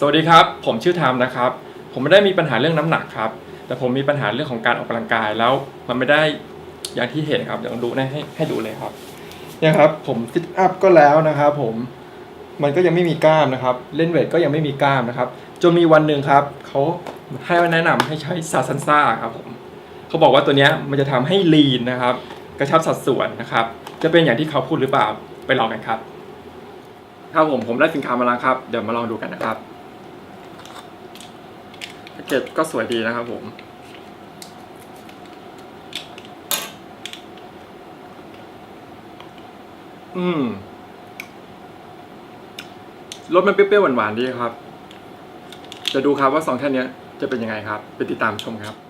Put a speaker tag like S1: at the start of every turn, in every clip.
S1: สวัสดีครับ ผมชื่อไทม์นะครับ ผมไม่ได้มีปัญหาเรื่องน้ำหนักครับ แต่ผมมีปัญหาเรื่องของการออกกำลังกายแล้วมันไม่ได้อย่างที่เห็นครับเดี๋ยวดูให้ให้ให้ดูเลยครับเนี่ยครับ ผมซิทอัพก็แล้วนะครับ ผมมันก็ยังไม่มีกล้ามนะครับ เล่นเวทก็ยังไม่มีกล้ามนะครับจนมีวันหนึ่งครับเขาให้แนะนำให้ใช้ซาซันซ่าครับผมเขาบอกว่าตัวนี้มันจะทำให้ลีนนะครับ กระชับสัดส่วนนะครับ จะเป็นอย่างที่เขาพูดหรือเปล่าไปลองกันครับครับผมผมได้สินค้ามาแล้วครับ เดี๋ยวมาลองดูกันนะครับ เกตก็สวยดีนะครับผมอืมรสมันเปรี้ยวๆหวานๆดีครับ จะดูครับว่าสองแท่นนี้จะเป็นยังไงครับ ไปติดตามชมครับ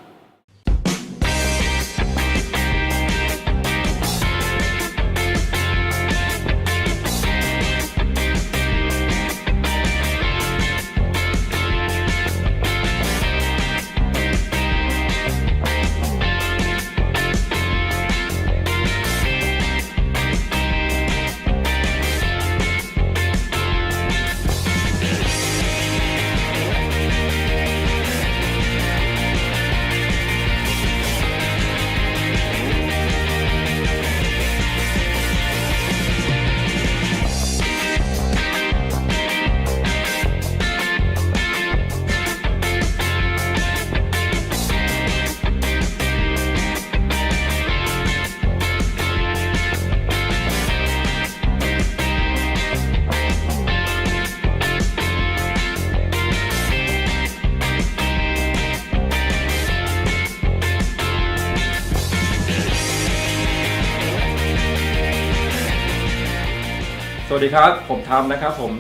S1: สวัสดีครับ ผมทำนะครับผม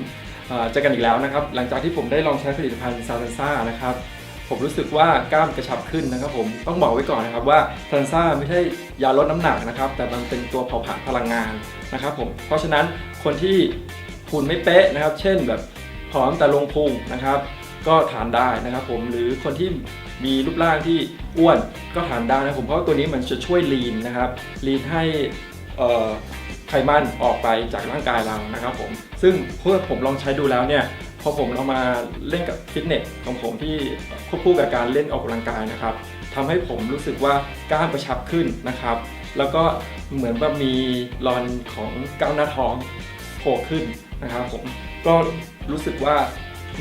S1: เจอกันอีกแล้วนะครับ หลังจากที่ผมได้ลองใช้ผลิตภัณฑ์ซา a นซ่านะครับ ผมรู้สึกว่ากล้ามกระชับขึ้นนะครับผม ต้องบอกไว้ก่อนนะครับว่าซานซ่าไม่ใช่ยาลดน้ำหนักนะครับ แต่มันเป็นตัวเผาผลาญพลังงานนะครับผม เพราะฉะนั้นคนที่หุ่นไม่เป๊ะนะครับ เช่นแบบผอมแต่ลงพุงนะครับ ก็ทานได้นะครับผม หรือคนที่มีรูปร่างที่อ้วนก็ทานได้นะครับผม เพราะตัวนี้มันจะช่วยลีนนะครับ ลีนให้อ่อ ไขมันออกไปจากร่างกายเรานะครับผม ซึ่งเพื่อผมลองใช้ดูแล้วเนี่ยพอผมเอามาเล่นกับฟิตเนสของผมที่ควบคู่กับการเล่นออกกำลังกายนะครับทำให้ผมรู้สึกว่ากล้ามกระชับขึ้นนะครับ แล้วก็เหมือนว่ามีรอนของก้าวหน้าท้องโผล่ขึ้นนะครับผมก็รู้สึกว่า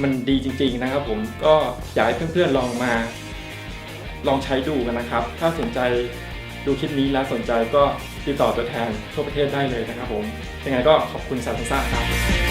S1: มันดีจริง ๆนะครับ ผมก็อยากให้เพื่อนๆลองมา ลองใช้ดูกันนะครับ ถ้าสนใจ ดูคลิปนี้แล้วสนใจก็ติดต่อตัวแทนทั่วประเทศได้เลยนะครับผมยังไงก็ขอบคุณซา m ซ่าครับ